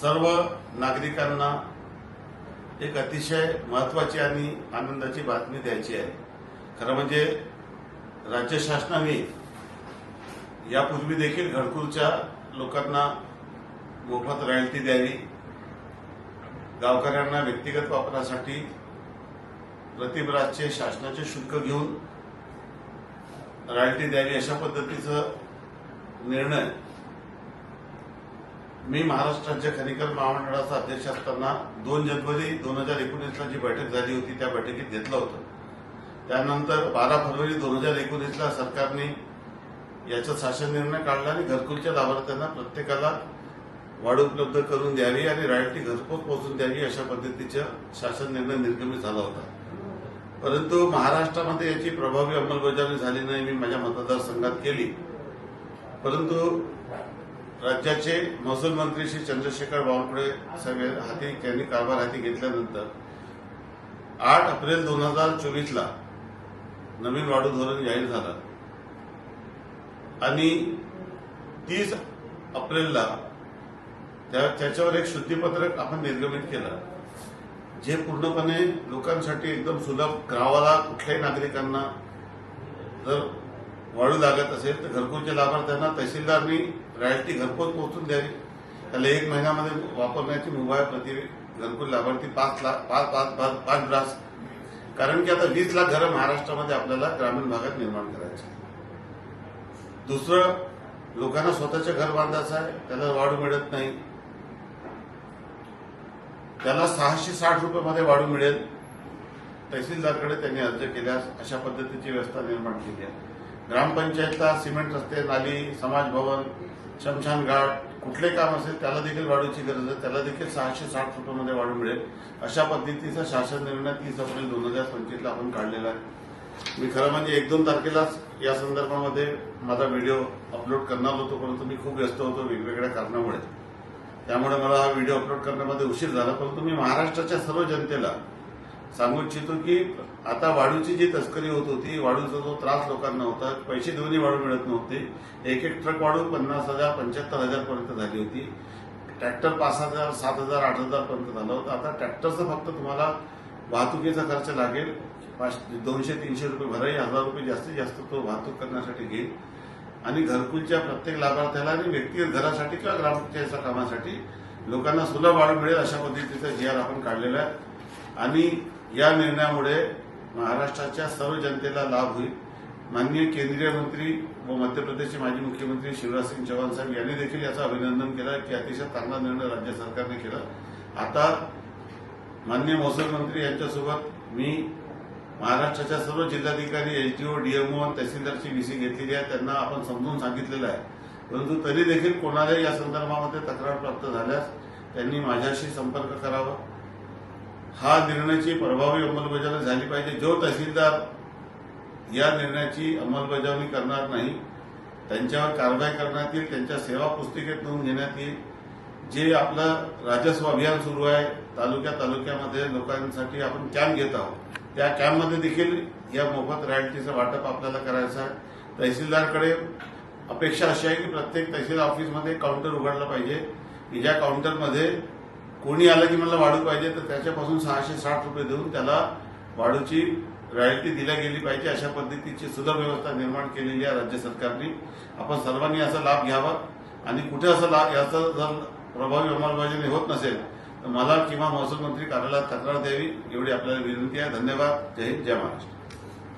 सर्व नागरिकांना एक अतिशय महत्वाची आणि आनंदाची बातमी द्यायची आहे. खरं म्हणजे राज्य शासनाने यापूर्वी देखील घरकुलच्या लोकांना मोफत रॉयल्टी द्यावी. गावकऱ्यांना व्यक्तिगत वापरासाठी प्रतिबराजचे शासनाचे शुल्क घेऊन रॉयल्टी द्यावी अशा पद्धतीचं निर्णय मी महाराष्ट्र राज्य खनिकर महामंडळाचा अध्यक्ष असताना दोन जानेवारी दोन हजार एकोणीसला जी बैठक झाली होती त्या बैठकीत घेतलं होतं. त्यानंतर बारा फरवरी दोन हजार एकोणीसला सरकारने याचा शासन निर्णय काढला आणि घरकुलच्या लाभार्थ्यांना प्रत्येकाला वाढ उपलब्ध करून द्यावी आणि रॉयल्टी घरपोच पोहोचून द्यावी अशा पद्धतीचा शासन निर्णय निर्गमित झाला होता. परंतु महाराष्ट्रामध्ये याची प्रभावी अंमलबजावणी झाली नाही मी माझ्या मतदारसंघात केली. परंतु राज्याचे महसूल मंत्री श्री चंद्रशेखर बावनकुळे साहेब हाती त्यांनी कारभार हाती घेतल्यानंतर आठ एप्रिल दोन हजार चोवीसला नवीन वाढू धोरण जाहीर झालं. आणि तीस एप्रिलला त्या- त्याच्यावर एक शुद्धीपत्रक आपण निर्गमित केलं जे पूर्णपणे लोकांसाठी एकदम सुलभ गावाला कुठल्याही नागरिकांना जर वाढू लागत असेल तर घरकुलच्या लाभार्थ्यांना तहसीलदारनी रॉयल्टी घरपोच पोहोचून द्यावी. त्याला एक महिन्यामध्ये वापरण्याची मुभा प्रति घरकुल लाभार्थी पाच लाख पाच पाच पाच पाच ब्रास कारण की आता वीस लाख घरं महाराष्ट्रामध्ये आपल्याला ग्रामीण भागात निर्माण करायची दुसरं लोकांना स्वतःचं घर बांधायचं आहे त्याला वाढू मिळत नाही. त्याला सहाशे साठ रुपयामध्ये वाढू मिळेल. तहसीलदारकडे त्यांनी अर्ज केल्यास अशा पद्धतीची व्यवस्था निर्माण केली आहे. ग्रामपंचायतला सिमेंट रस्ते नाली समाज भवन शमशान घाट कुठले काम असेल त्याला देखील वाढूची गरज आहे. त्याला देखील सहाशे साठ रुपयामध्ये वाढू मिळेल. अशा पद्धतीचा शासन निर्णय तीस एप्रिल दोन हजार पंचवीसला आपण काढलेला आहे. मी खरं म्हणजे एक दोन तारखेलाच या संदर्भामध्ये माझा व्हिडिओ अपलोड करणार होतो परंतु मी खूप व्यस्त होतो वेगवेगळ्या कारणामुळे. त्यामुळे मला हा व्हिडिओ अपलोड करण्यामध्ये उशीर झाला परंतु मी महाराष्ट्राच्या सर्व जनतेला सांगू इच्छितो की आता वाळूची जी तस्करी होत होती वाळूचा जो त्रास लोकांना होता पैसे देऊनही वाढू मिळत नव्हते. एक एक ट्रक वाढू पन्नास हजार पंच्याहत्तर हजार पर्यंत झाली होती. ट्रॅक्टर पाच हजार सात हजार आठ हजार पर्यंत झालं होतं. आता ट्रॅक्टरचं फक्त तुम्हाला वाहतुकीचा खर्च लागेल. पाच दोनशे तीनशे रुपये भराई हजार रुपये जास्तीत जास्त तो वाहतूक करण्यासाठी घेईल. आणि घरकुलच्या प्रत्येक लाभार्थ्याला आणि व्यक्तिगत घरासाठी किंवा ग्रामपंचायतच्या कामासाठी लोकांना सुलभ वाढ मिळेल अशा पद्धतीचा जी आर आपण काढलेला आहे. आणि या निर्णयामुळे महाराष्ट्राच्या सर्व जनतेला लाभ होईल. माननीय केंद्रीय मंत्री व मध्य प्रदेशचे माजी मुख्यमंत्री शिवराजसिंग चौहान साहेब यांनी देखील याचं अभिनंदन केलं की अतिशय चांगला निर्णय राज्य सरकारने केला. आता माननीय महसूल मंत्री यांच्यासोबत मी महाराष्ट्राच्या सर्व जिल्हाधिकारी एसडीओ डीएमओ आणि तहसीलदारची व्हीसी घेतलेली आहे. त्यांना आपण समजून सांगितलेलं आहे. परंतु तरी देखील कोणालाही या संदर्भामध्ये तक्रार प्राप्त झाल्यास त्यांनी माझ्याशी संपर्क करावा. हा निर्णयाची प्रभावी अंमलबजावणी झाली पाहिजे. जो तहसीलदार या निर्णयाची अंमलबजावणी करणार नाही त्यांच्यावर कारवाई करण्यात येईल त्यांच्या सेवा पुस्तिकेत नोंद घेण्यात येईल. जे आपलं राजस्व अभियान सुरू आहे तालुक्या तालुक्यामध्ये लोकांसाठी आपण कॅम्प घेत आहोत. त्या कॅम्पमध्ये देखील या मोफत रॉयल्टीचं वाटप आपल्याला करायचं आहे. तहसीलदारकडे अपेक्षा अशी आहे की प्रत्येक तहसील ऑफिसमध्ये काउंटर उघडलं पाहिजे. की ज्या काउंटरमध्ये कोणी आलं की मला वाढू पाहिजे तर त्याच्यापासून सहाशे साठ रुपये देऊन त्याला वाढूची रॉयल्टी दिल्या गेली पाहिजे. अशा पद्धतीची सुलभ व्यवस्था निर्माण केलेली आहे राज्य सरकारने. आपण सर्वांनी याचा लाभ घ्यावा. आणि कुठे असा लाभ याचा जर प्रभावी अंमलबजावणी होत नसेल तर मला किंवा महसूल मंत्री कार्यालयात तक्रार द्यावी. एवढी आपल्याला विनंती आहे. धन्यवाद. जय हिंद. जय महाराष्ट्र.